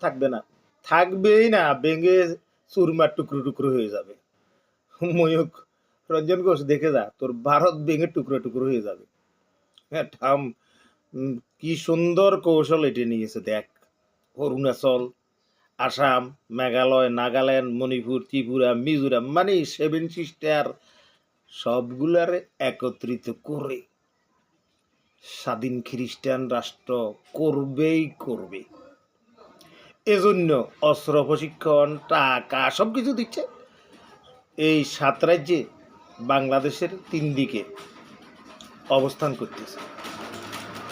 থাকবে না। থাকবেই না, ভেঙে চুরমার টুকরো টুকরো হয়ে যাবে। ময়ূক রঞ্জন ঘোষ, দেখে যা, তোর ভারত ভেঙে টুকরো টুকরো হয়ে যাবে। হ্যাঁ ঠাম কি সুন্দর কৌশল এটি নিয়েছে, দেখ। অরুণাচল, আসাম, মেঘালয়, নাগাল্যান্ড, মণিপুর, ত্রিপুরা, মিজোরাম মানে সেভেন সিস্টার, সবগুলার একত্রিত করে স্বাধীন খ্রিস্টান রাষ্ট্র করবেই করবে। এজন্য অস্ত্র, প্রশিক্ষণ, টাকা সব কিছু দিচ্ছে। এই সাত রাজ্যে বাংলাদেশের তিন দিকে অবস্থান করতেছে।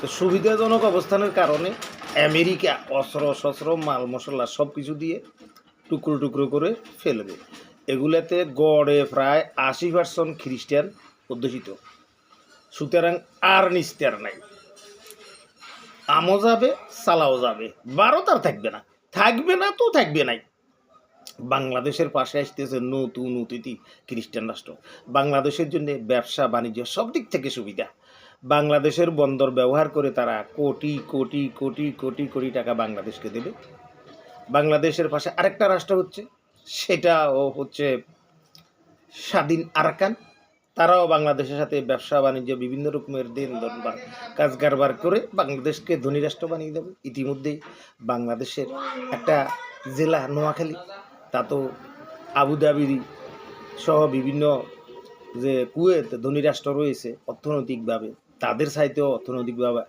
তো সুবিধাজনক অবস্থানের কারণে আমেরিকা অস্ত্র শস্ত্র মাল মশলা সব কিছু দিয়ে টুকরো টুকরো করে ফেলবে। এগুলাতে গড়ে প্রায় আশি পার্সেন্ট খ্রিস্টান অধ্যুষিত। সুতরাং আর নিস্তার নাই। আমও যাবে, সালাও যাবে। বারো তার থাকবে না। থাকবে না তো থাকবে নাই। বাংলাদেশের পাশে আসতেছে নতুন অতিথি, খ্রিস্টান রাষ্ট্র। বাংলাদেশের জন্য ব্যবসা, বাণিজ্য সব দিক থেকে সুবিধা। বাংলাদেশের বন্দর ব্যবহার করে তারা কোটি কোটি কোটি কোটি কোটি টাকা বাংলাদেশকে দেবে। বাংলাদেশের পাশে আরেকটা রাষ্ট্র হচ্ছে, সেটাও হচ্ছে স্বাধীন আরাকান। তারাও বাংলাদেশের সাথে ব্যবসা বাণিজ্য বিভিন্ন রকমের দিন বা কাজ কারবার করে বাংলাদেশকে ধনী রাষ্ট্র বানিয়ে দেবে। ইতিমধ্যেই বাংলাদেশের একটা জেলা নোয়াখালী তা তো আবুধাবি সহ বিভিন্ন যে কুয়েত ধনী রাষ্ট্র রয়েছে অর্থনৈতিকভাবে, তাদের চাইতেও অর্থনৈতিকভাবে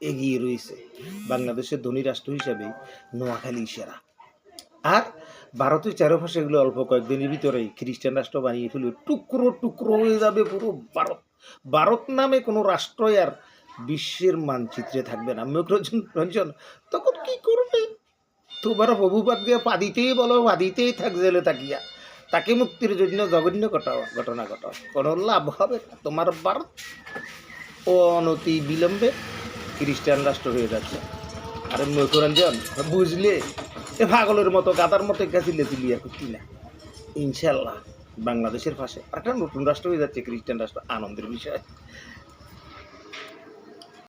এগিয়ে রয়েছে বাংলাদেশের ধনী রাষ্ট্র হিসাবে নোয়াখালী সেরা। আর ভারতের চারপাশে এগুলো অল্প কয়েকদিনের ভিতরেই খ্রিস্টান রাষ্ট্র বানিয়ে ফেলবে টুকরো টুকরো হয়ে যাবে পুরো ভারত। ভারত নামে কোনো রাষ্ট্রই আর বিশ্বের মানচিত্রে থাকবে না। মুখ রঞ্জন, তখন কি করবে? তোমার প্রভুপাত গিয়ে পাদিতেই বলো, পাদিতেই থাক, জেলে তাকিয়া তাকে মুক্তির জন্য জঘন্য ঘটাও ঘটনা ঘটাও। কোনো লাভ হবে না। তোমার ভারত অনতি বিলম্বে খ্রিস্টান রাষ্ট্র হয়ে যাচ্ছে। আরে মুখরঞ্জন, বুঝলে? এ পাগলের মতো গাদার মতো গেছিলে চিলিয়া করতি না? ইনশাল্লাহ বাংলাদেশের পাশে একটা নতুন রাষ্ট্র হয়ে যাচ্ছে, খ্রিস্টান রাষ্ট্র, আনন্দের বিষয়।